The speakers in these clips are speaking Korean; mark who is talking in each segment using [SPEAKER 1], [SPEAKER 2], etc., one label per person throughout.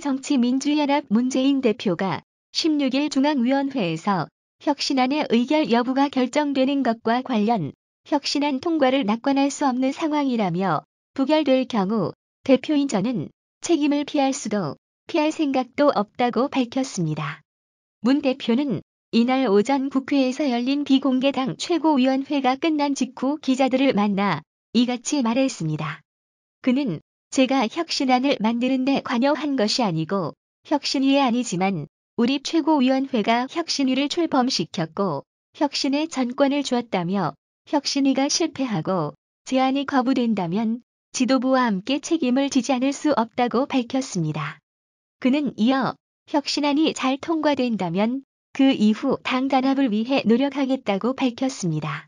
[SPEAKER 1] 새정치민주연합 문재인 대표가 16일 중앙위원회에서 혁신안의 의결 여부가 결정되는 것과 관련 혁신안 통과를 낙관할 수 없는 상황이라며 부결될 경우 대표인 저는 책임을 피할 수도 피할 생각도 없다고 밝혔습니다. 문 대표는 이날 오전 국회에서 열린 비공개당 최고위원회가 끝난 직후 기자들을 만나 이같이 말했습니다. 그는 제가 혁신안을 만드는 데 관여한 것이 아니고 혁신위에 아니지만 우리 최고위원회가 혁신위를 출범시켰고 혁신의 전권을 주었다며 혁신위가 실패하고 제안이 거부된다면 지도부와 함께 책임을 지지 않을 수 없다고 밝혔습니다. 그는 이어 혁신안이 잘 통과된다면 그 이후 당 단합을 위해 노력하겠다고 밝혔습니다.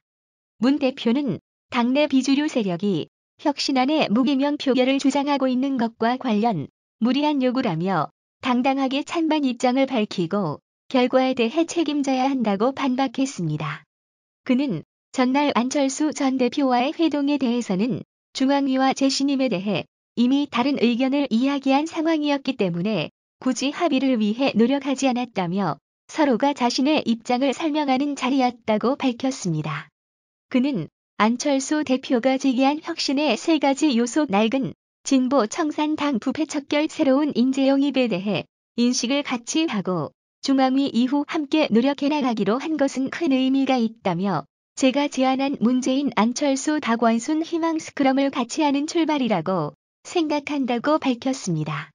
[SPEAKER 1] 문 대표는 당내 비주류 세력이 혁신안의 무기명 표결을 주장하고 있는 것과 관련 무리한 요구라며 당당하게 찬반 입장을 밝히고 결과에 대해 책임져야 한다고 반박했습니다. 그는 전날 안철수 전 대표와의 회동에 대해서는 중앙위와 재신임에 대해 이미 다른 의견을 이야기한 상황이었기 때문에 굳이 합의를 위해 노력하지 않았다며 서로가 자신의 입장을 설명하는 자리였다고 밝혔습니다. 그는 안철수 대표가 제기한 혁신의 세 가지 요소 낡은 진보 청산당 부패 척결 새로운 인재 영입에 대해 인식을 같이 하고 중앙위 이후 함께 노력해 나가기로 한 것은 큰 의미가 있다며 제가 제안한 문재인 안철수 박원순 희망 스크럼을 같이 하는 출발이라고 생각한다고 밝혔습니다.